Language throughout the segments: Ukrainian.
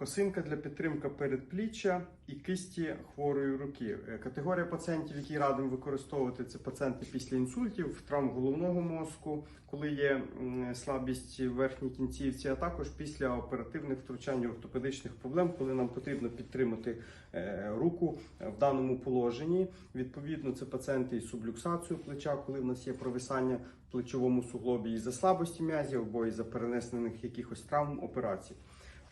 Косинка для підтримки передпліччя і кисті хворої руки. Е, Категорія пацієнтів, які радимо використовувати, це пацієнти після інсультів, травм головного мозку, коли є слабість в верхній кінцівці, а також після оперативних втручань ортопедичних проблем, коли нам потрібно підтримати е, руку в даному положенні. Відповідно, це пацієнти із сублюксацією плеча, коли в нас є провисання в плечовому суглобі із-за слабості м'язів або із-за перенесених якихось травм операцій.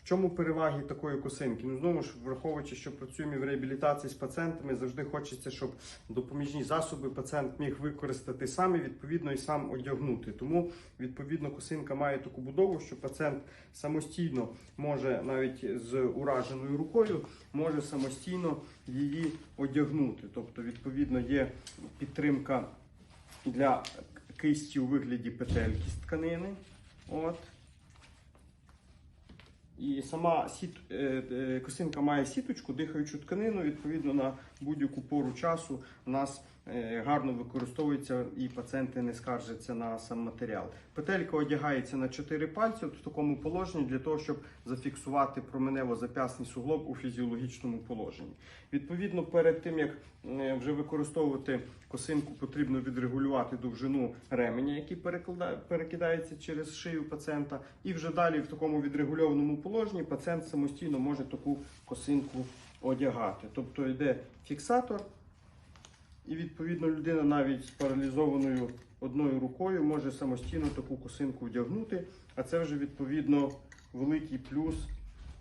В чому переваги такої косинки? Ну знову ж враховуючи, що працюємо в реабілітації з пацієнтами, завжди хочеться, щоб допоміжні засоби пацієнт міг використати сам і відповідно і сам одягнути. Тому відповідно косинка має таку будову, що пацієнт самостійно може навіть з ураженою рукою може самостійно її одягнути. Тобто, відповідно, є підтримка для кисті у вигляді петельки з тканини. От. І сама сіт, е, е, косинка має сіточку, дихаючу тканину. Відповідно, на будь-яку пору часу у нас гарно використовується і пацієнти не скаржаться на сам матеріал. Петелька одягається на 4 пальці в такому положенні для того, щоб зафіксувати променево-зап'ясний суглоб у фізіологічному положенні. Відповідно, перед тим як е, вже використовувати косинку, потрібно відрегулювати довжину ременя, який перекидається через шию пацієнта. І вже далі в такому відрегульованому положенні пацієнт самостійно може таку косинку одягати. Тобто йде фіксатор, і відповідно людина навіть з паралізованою одною рукою може самостійно таку косинку вдягнути. А це вже відповідно великий плюс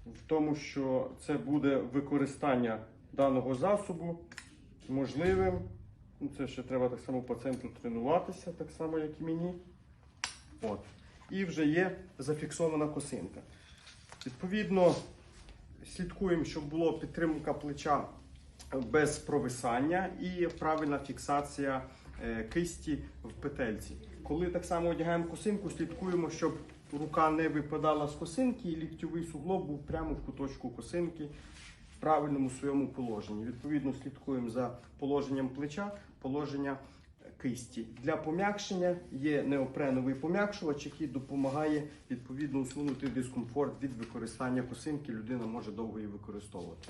в тому, що це буде використання даного засобу можливим. Ну, Це ще треба так само пацієнту тренуватися, так само, як і мені. От. І вже є зафіксована косинка. Відповідно, слідкуємо, щоб була підтримка плеча без провисання і правильна фіксація е, кисті в петельці. Коли так само одягаємо косинку, слідкуємо, щоб рука не випадала з косинки і ліктьовий суглоб був прямо в куточку косинки в правильному своєму положенні. Відповідно, слідкуємо за положенням плеча, положення кисті. Для пом'якшення є неопреновий пом'якшувач, який допомагає відповідно усунути дискомфорт від використання косинки. Людина може довго її використовувати.